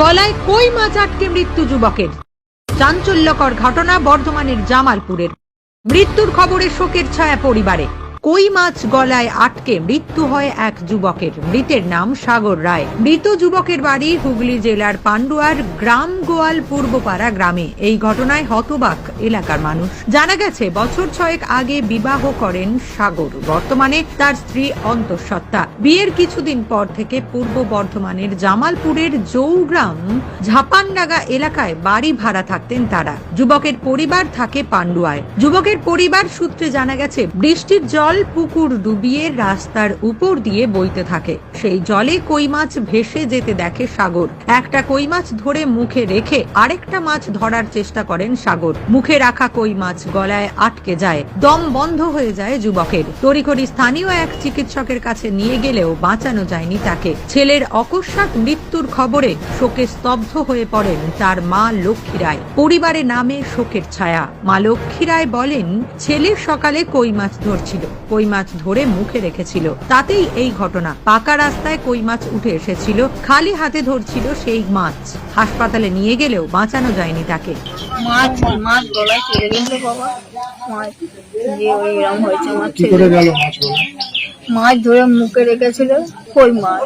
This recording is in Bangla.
গলায় কই মাছ আটকে মৃত্যু যুবকের? চাঞ্চল্যকর ঘটনা বর্ধমানের জামালপুরের। মৃত্যুর খবরে শোকের ছায়া পরিবারে। কই মাছ গলায় আটকে মৃত্যু হয় এক যুবকের? মৃতের নাম সাগর রায়। মৃত যুবকের বাড়ি হুগলি জেলার পান্ডুয়ার গ্রাম গোয়াল পূর্বপাড়া গ্রামে। এই ঘটনায় হতবাক এলাকার মানুষ। জানা গেছে, বছর ছয়েক আগে বিবাহ করেন সাগর। বর্তমানে তার স্ত্রী অন্তঃসত্ত্বা। বিয়ের কিছুদিন পর থেকে পূর্ব বর্ধমানের জামালপুরের জৌগ্রাম, ঝাপানডাঙ্গা এলাকায় বাড়ি ভাড়া থাকতেন তারা। যুবকের পরিবার থাকে পান্ডুয়ায়। যুবকের পরিবার সূত্রে জানা গেছে, বৃষ্টির জল পুকুর ডুবিয়ে রাস্তার উপর দিয়ে বইতে থাকে। সেই জলে কই মাছ ভেসে যেতে দেখে সাগর। একটা কই মাছ ধরে মুখে রেখে আরেকটা মাছ ধরার চেষ্টা করেন সাগর। মুখে রাখা কই মাছ গলায় আটকে যায়। দম বন্ধ হয়ে যায় যুবকের। তড়িঘড়ি স্থানীয় এক চিকিৎসকের কাছে নিয়ে গেলেও বাঁচানো যায়নি তাকে। ছেলের অকস্মাৎ মৃত্যুর খবরে শোকে স্তব্ধ হয়ে পড়েন তার মা লক্ষ্মী রায়। পরিবারের নামে শোকের ছায়া। মা লক্ষ্মী রায় বলেন, ছেলে সকালে কই মাছ ধরছিল। কই মাছ ধরে মুখে রেখেছিল। তাতেই এই ঘটনা। পাকা রাস্তায় কই মাছ উঠে এসেছিল। খালি হাতে ধরছিল সেই মাছ। হাসপাতালে নিয়ে গেলেও বাঁচানো যায়নি তাকে। মাছ মাছ গলায় চলে গেছিল বাবা। মাছ যে ওই রকম হয়েছে আমার কি ছেলে করে গেল মাছগুলো মাছ ধরে মুখে রেখেছিল কই মাছ?